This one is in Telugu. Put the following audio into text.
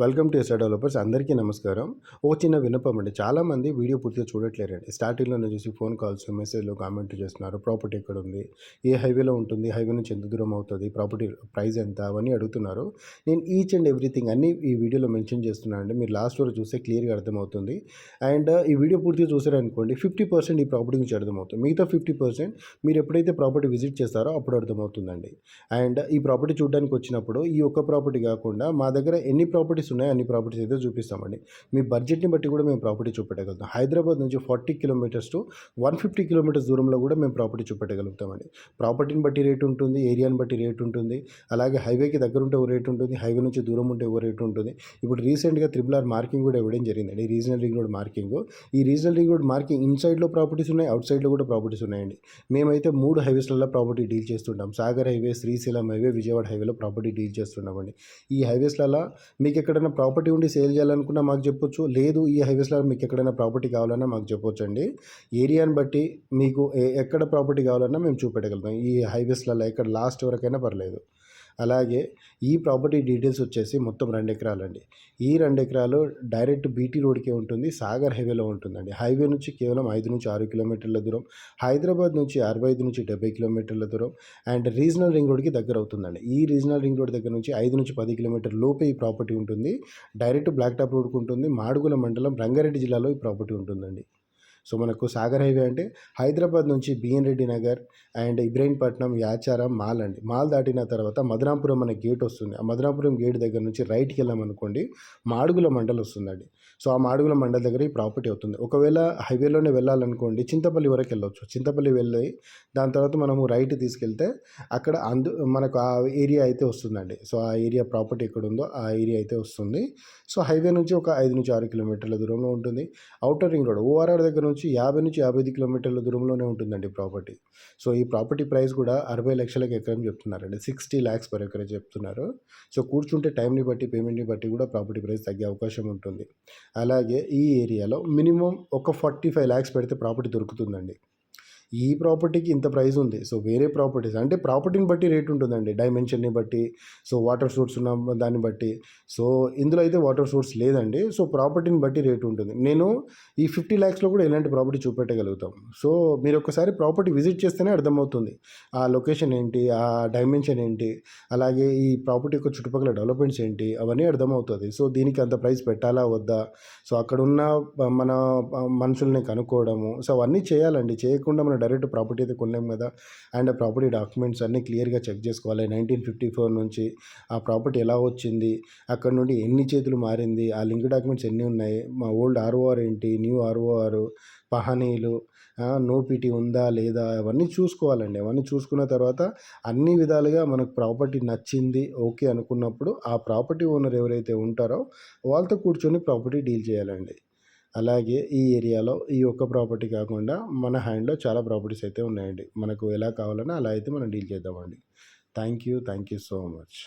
Welcome to SR developers. అందరికీ నమస్కారం. ఓ చిన్న విన్నపం అండి. చాలామంది వీడియో పూర్తిగా చూడట్లేరండి. స్టార్టింగ్లోనే చూసి ఫోన్ కాల్స్ మెసేజ్లు కామెంట్ చేస్తున్నారు. ప్రాపర్టీ ఎక్కడ ఉంది? ఏ హైవేలో ఉంటుంది? హైవే నుంచి ఎంత దూరం అవుతుంది? ప్రాపర్టీ ప్రైస్ ఎంత? అవన్నీ అడుగుతున్నారు. నేను ఈచ్ అండ్ ఎవ్రీథింగ్ అన్ని ఈ వీడియోలో మెన్షన్ చేస్తున్నాను అండి. మీరు లాస్ట్ వరకు చూస్తే క్లియర్గా అర్థమవుతుంది. అండ్ ఈ వీడియో పూర్తిగా చూసారనుకోండి ఫిఫ్టీ పర్సెంట్ ఈ ప్రాపర్టీ గురించి అర్థమవుతుంది. మిగతా ఫిఫ్టీ పర్సెంట్ మీరు ఎప్పుడైతే ప్రాపర్టీ విజిట్ చేస్తారో అప్పుడు అర్థమవుతుందండి. అండ్ ఈ ప్రాపర్టీ చూడడానికి వచ్చినప్పుడు ఈ ఒక్క ప్రాపర్టీ కాకుండా మా దగ్గర ఎన్ని ప్రాపర్టీస్ ఉన్నాయి. అన్ని ప్రాపర్టీస్ అయితే చూపిస్తామండి. మీ బడ్జెట్ని బట్టి కూడా మేము ప్రాపర్టీ చూపెట్టగలుగుతాం. హైదరాబాద్ నుంచి forty kilometres to one fifty kilometres దూరంలో కూడా మేము ప్రాపర్టీ చూపెట్టగలుగుతామండి. ప్రాపర్టీని బట్టి రేట్ ఉంటుంది ఏరియాని బట్టి రేట్ ఉంటుంది అలాగే హైవేకి దగ్గర ఉంటే ఓ రేట్ ఉంటుంది హైవే నుంచి దూరం ఉంటే ఓ రేట్ ఉంటుంది. ఇప్పుడు రీసెంట్గా త్రిబుల్ ఆర్ మార్కింగ్ కూడా ఇవ్వడం జరిగిందండి. Regional ring road marking. ఈ రీజనల్ రింగ్ రోడ్ మార్కింగ్ ఇన్సైడ్లో ప్రాపర్టీస్ ఉన్నాయి అవుట్ సైడ్లో కూడా ప్రాపర్టీస్ ఉన్నాయండి. మేమైతే మూడు హైవేస్లలో ప్రాపర్టీ డీల్ చేస్తుంటాం. సాగర్ హైవే శ్రీశైలం హైవే విజయవాడ హైవేలో ప్రాపర్టీ డీల్ చేస్తున్నామండి ఈ హైవేస్లలో మీకు ఎక్కడ ఎక్కడైనా ప్రాపర్టీ ఉండి సేల్ చేయాలనుకున్నా మాకు చెప్పొచ్చు. లేదు ఈ హైవేస్లో మీకు ఎక్కడైనా ప్రాపర్టీ కావాలన్నా మాకు చెప్పొచ్చు అండి ఏరియాని బట్టి మీకు ఎక్కడ ప్రాపర్టీ కావాలన్నా మేము చూపెట్టగలుగుతాం. ఈ హైవేస్లలో ఎక్కడ లాస్ట్ వరకైనా పర్లేదు. అలాగే ఈ ప్రాపర్టీ డీటెయిల్స్ వచ్చేసి మొత్తం రెండు ఎకరాలండి. ఈ రెండు ఎకరాలు డైరెక్ట్ బీటీ రోడ్కే ఉంటుంది సాగర్ హైవేలో ఉంటుందండి. హైవే నుంచి కేవలం ఐదు నుంచి ఆరు కిలోమీటర్ల దూరం హైదరాబాద్ నుంచి అరవై ఐదు నుంచి డెబ్బై కిలోమీటర్ల దూరం అండ్ రీజనల్ రింగ్ రోడ్కి దగ్గర అవుతుందండి. ఈ రీజనల్ రింగ్ రోడ్ దగ్గర నుంచి ఐదు నుంచి పది కిలోమీటర్ లోపే ఈ ప్రాపర్టీ ఉంటుంది. డైరెక్ట్ బ్లాక్ టాప్ రోడ్కి ఉంటుంది. మాడుగుల మండలం రంగారెడ్డి జిల్లాలో ఈ ప్రాపర్టీ ఉంటుందండి. సో మనకు సాగర్ హైవే అంటే హైదరాబాద్ నుంచి B N Reddy Nagar and Ibrahimpatnam Yacharam mall అండి. మాల్ దాటిన తర్వాత మధురాపురం అనే గేట్ వస్తుంది. ఆ మధురాపురం గేట్ దగ్గర నుంచి రైట్కి వెళ్ళామనుకోండి మాడుగుల మండల్ వస్తుందండి. సో ఆ మాడుగుల మండల్ దగ్గర ఈ ప్రాపర్టీ అవుతుంది. ఒకవేళ హైవేలోనే వెళ్ళాలనుకోండి చింతపల్లి వరకు వెళ్ళొచ్చు. చింతపల్లి వెళ్ళి దాని తర్వాత మనము రైట్ తీసుకెళ్తే అక్కడ అందు మనకు ఆ ఏరియా అయితే వస్తుందండి. సో ఆ ఏరియా ప్రాపర్టీ ఎక్కడ ఉందో ఆ ఏరియా అయితే వస్తుంది. సో హైవే నుంచి ఒక ఐదు నుంచి ఆరు కిలోమీటర్ల దూరంలో ఉంటుంది. అవుటర్ రింగ్ రోడ్ ఓఆర్ఆర్ దగ్గర నుంచి యాభై నుంచి యాభై ఐదు కిలోమీటర్ల దూరంలోనే ఉంటుందండి ప్రాపర్టీ. సో ఈ ప్రాపర్టీ ప్రైస్ కూడా అరవై లక్షలకు ఎకరం చెప్తున్నారండి. సిక్స్టీ ల్యాక్స్ పర్ ఎకరం చెప్తున్నారు. సో కూర్చుంటే టైంని బట్టి పేమెంట్ని బట్టి కూడా ప్రాపర్టీ ప్రైస్ తగ్గే అవకాశం ఉంటుంది. అలాగే ఈ ఏరియాలో మినిమం ఒక ఫార్టీ ఫైవ్ ల్యాక్స్ పెడితే ప్రాపర్టీ దొరుకుతుందండి. ఈ ప్రాపర్టీకి ఇంత ప్రైస్ ఉంది. సో వేరే ప్రాపర్టీస్. అంటే ప్రాపర్టీని బట్టి రేట్ ఉంటుందండి. డైమెన్షన్ని బట్టి. సో వాటర్ సోర్స్ ఉన్న దాన్ని బట్టి. సో ఇందులో అయితే వాటర్ సోర్స్ లేదండి. సో ప్రాపర్టీని బట్టి రేట్ ఉంటుంది. నేను ఈ ఫిఫ్టీ ల్యాక్స్లో కూడా ఎలాంటి ప్రాపర్టీ చూపెట్టగలుగుతాం. సో మీరు ఒకసారి ప్రాపర్టీ విజిట్ చేస్తేనే అర్థమవుతుంది. ఆ లొకేషన్ ఏంటి? ఆ డైమెన్షన్ ఏంటి? అలాగే ఈ ప్రాపర్టీ యొక్క చుట్టుపక్కల డెవలప్మెంట్స్ ఏంటి? అవన్నీ అర్థమవుతుంది. సో దీనికి అంత ప్రైస్ పెట్టాలా? వద్దా? సో అక్కడ ఉన్న మన మనుషుల్ని కనుక్కోవడము. సో అవన్నీ చేయాలండి. చేయకుండా మన డైరెక్ట్ ప్రాపర్టీ అయితే కొనలేము కదా. అండ్ ప్రాపర్టీ డాక్యుమెంట్స్ అన్నీ క్లియర్గా చెక్ చేసుకోవాలి. నైన్టీన్ ఫిఫ్టీ ఫోర్ నుంచి ఆ ప్రాపర్టీ ఎలా వచ్చింది అక్కడ నుండి ఎన్ని చేతులు మారింది ఆ లింక్ డాక్యుమెంట్స్ ఎన్ని ఉన్నాయి మా ఓల్డ్ ఆర్ఓఆర్ ఏంటి న్యూ ఆర్ఓఆర్ పహనీలు నో పీటీ ఉందా లేదా అవన్నీ చూసుకోవాలండి. అవన్నీ చూసుకున్న తర్వాత అన్ని విధాలుగా మనకు ప్రాపర్టీ నచ్చింది ఓకే అనుకున్నప్పుడు ఆ ప్రాపర్టీ ఓనర్ ఎవరైతే ఉంటారో వాళ్ళతో కూర్చొని ప్రాపర్టీ డీల్ చేయాలండి. అలాగే ఈ ఏరియాలో ఈ ఒక్క ప్రాపర్టీ కాకుండా మన హ్యాండ్లో చాలా ప్రాపర్టీస్ అయితే ఉన్నాయండి. మనకు ఎలా కావాలన్నా అలా అయితే మనం డీల్ చేద్దామండి. Thank you thank you so much.